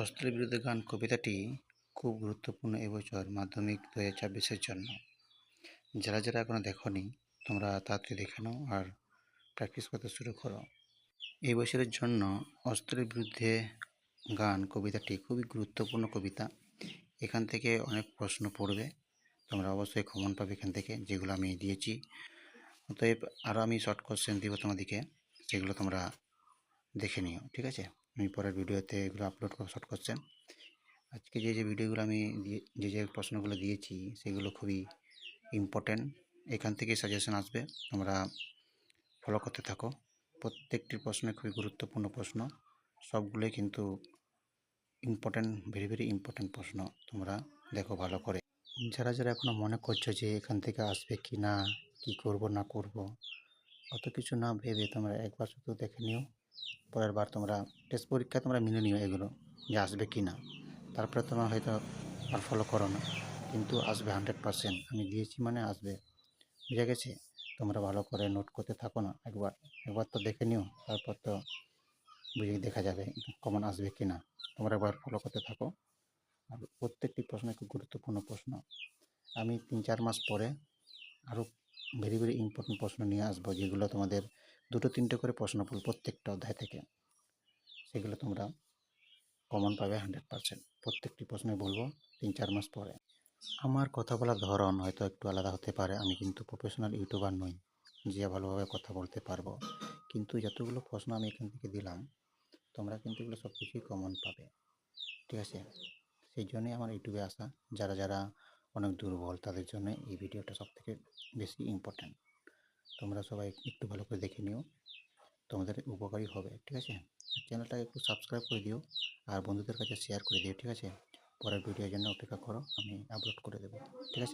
অস্ত্রের বিরুদ্ধে গান কবিতাটি খুব গুরুত্বপূর্ণ এবছর মাধ্যমিক দু হাজার ছাব্বিশের জন্য। যারা যারা এখনও দেখোনি, তোমরা তাড়াতাড়ি দেখে নাও আর প্র্যাকটিস করতে শুরু করো। এই বছরের জন্য অস্ত্রের বিরুদ্ধে গান কবিতাটি খুবই গুরুত্বপূর্ণ কবিতা। এখান থেকে অনেক প্রশ্ন পড়বে, তোমরা অবশ্যই কমন পাবে এখান থেকে, যেগুলো আমি দিয়েছি। অতএব আরও আমি শর্ট কোশ্চেন দিব তোমাদেরকে সেগুলো তোমরা দেখে নিও, ঠিক আছে? আমি পরের ভিডিওতে এগুলো আপলোড শর্ট কোশ্চেন আজকে যে যে ভিডিওগুলো আমি যে যে প্রশ্নগুলো দিয়েছি, সেগুলো খুবই ইম্পর্ট্যান্ট এখান থেকে সাজেশন আসবে, তোমরা ফলো করতে থাকো। প্রত্যেকটি প্রশ্ন খুবই গুরুত্বপূর্ণ প্রশ্ন। সবগুলোই কিন্তু ইম্পর্ট্যান্ট ভেরি ভেরি ইম্পর্ট্যান্ট প্রশ্ন। তোমরা দেখো ভালো করে। যারা যারা এখনও মনে করছ যে এখান থেকে আসবে কি না কি করব, না করব, অত কিছু না ভেবে তোমরা একবার শুধু দেখে নিও। পরের বার তোমরা টেস্ট পরীক্ষা তোমরা মেনে নিও এগুলো যে আসবে কি না। তারপরে তোমরা হয়তো আর ফলো করো না। কিন্তু আসবে হান্ড্রেড পারসেন্ট আমি দিয়েছি মানে আসবে। বুঝে গেছে? তোমরা ভালো করে নোট করতে থাকো না একবার। একবার তো দেখে নিও, তারপর তো বুঝে দেখা যাবে কমন আসবে কি না। তোমরা একবার ফলো করতে থাকো। আর প্রত্যেকটি প্রশ্ন খুব গুরুত্বপূর্ণ প্রশ্ন। আমি তিন চার মাস পরে আরও ভেরি ভেরি ইম্পর্টেন্ট প্রশ্ন নিয়ে আসব যেগুলো তোমাদের দুটো, তিনটে করে প্রশ্ন পড়বে প্রত্যেকটা অধ্যায় থেকে। সেগুলো তোমরা কমন পাবে হান্ড্রেড পারসেন্ট প্রত্যেকটি প্রশ্নে বলব তিন, চার মাস পরে। আমার কথা বলার ধরন হয়তো একটু আলাদা হতে পারে। আমি কিন্তু প্রফেশনাল ইউটিউবার নই, যে ভালোভাবে কথা বলতে পারব। কিন্তু যতগুলো প্রশ্ন আমি এখান থেকে দিলাম, তোমরা কিন্তু এগুলো সব কিছুই কমন পাবে। ঠিক আছে? সেই জন্যই আমার ইউটিউবে আসা। যারা যারা অনেক দুর্বল, তাদের জন্য এই ভিডিওটা সব থেকে বেশি ইম্পর্ট্যান্ট তোমরা সবাই একটু ভালো করে দেখে নিও। তোমাদের উপকারী হবে, ঠিক আছে? চ্যানেলটাকে একটু সাবস্ক্রাইব করে দিও আর বন্ধুদের কাছে শেয়ার করে দিও, ঠিক আছে? পরের ভিডিওর জন্য অপেক্ষা করো, আমি আপলোড করে দেবো, ঠিক আছে?